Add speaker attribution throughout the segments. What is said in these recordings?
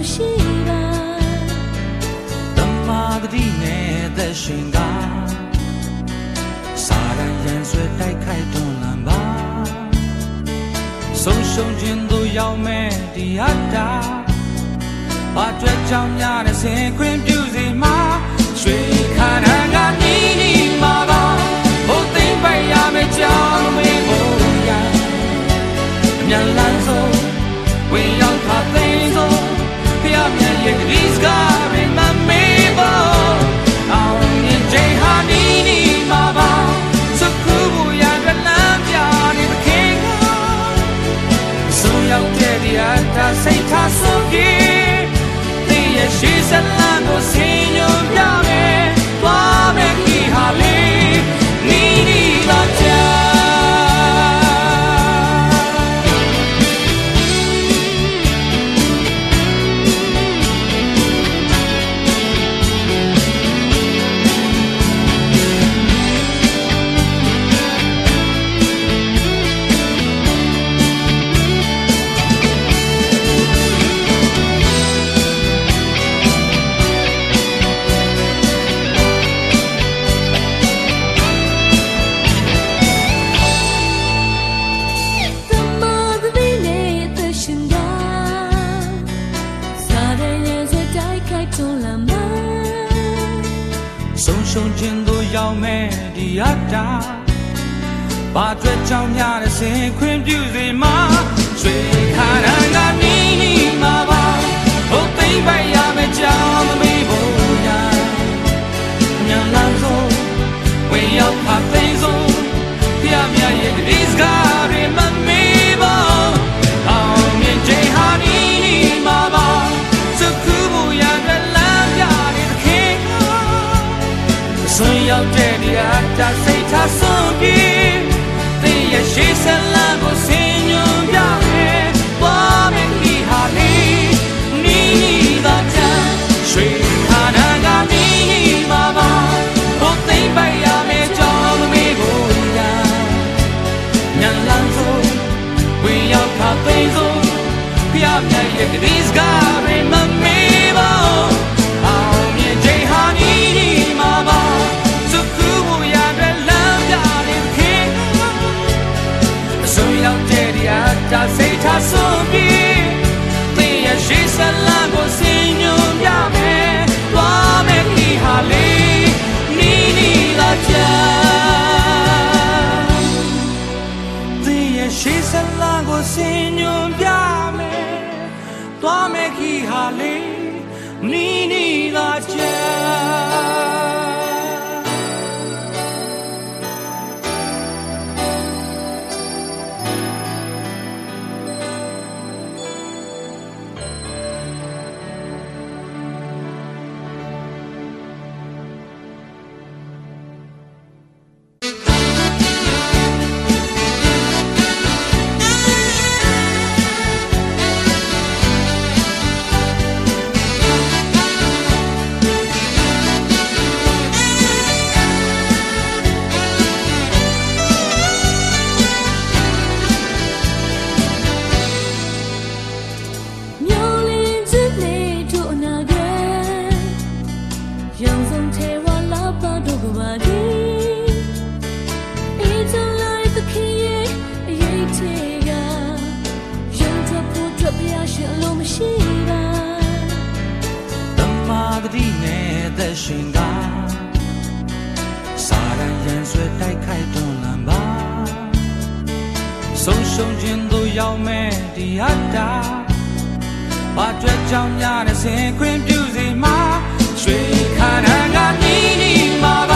Speaker 1: မရှိပါတမာတိနဲ့သက်ရှင်ကစာရန်ရန်ဆွဲ
Speaker 2: တိုက်ခိုက်တွန်းလှန်ပါ
Speaker 1: ဆုံးရှုံးခြင်းတို့ရောက်မဲ့တရားတာဘာအတွက်ကြောင့်များတဲ့ဆင်ခွင့်ပြုစီမှာရွှေခါရံက ဆုံးရှုံးခြင်းတို့ရောက်မဲ့ဒီအတ္တဘာအတွက်ကြောင့်များတဲ့စင်ခွင့်ပြုစေမှာရွှေခါရံကနီးနီးမှာပါဘုသိမ့်
Speaker 2: ပိုင်ရ que 里你 ချင်လို့မရှိပါ
Speaker 1: တမာတိနဲ့သက်ရှင်ကစာရန်ရန်ဆွဲတိုက်ခိုက်တွန်းလှန်ပါဆုံးရှုံးခြင်းတို့ရောက်မဲ့ဒီအတ္တဘာကြွကြောင်များတဲ့ဆင်ခွင်ပြုစီမှာရွှေခါနာကမြည်နေမှာ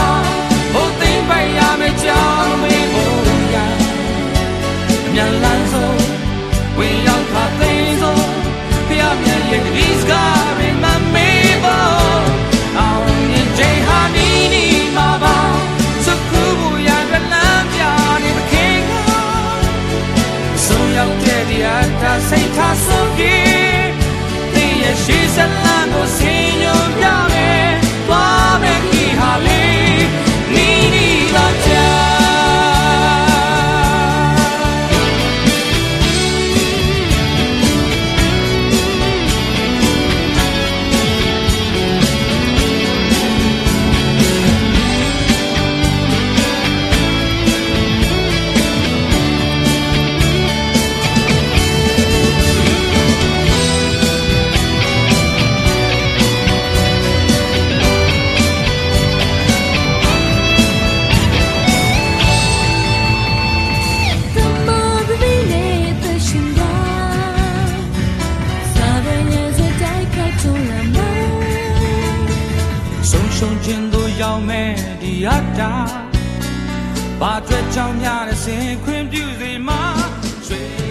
Speaker 1: ရှုံခြင်းတို့ရောက်မဲ့ဒီရတာဘာအတွက်ကြောင့်များတဲ့စင်ခွင့်ပြုစေမှာရွှေ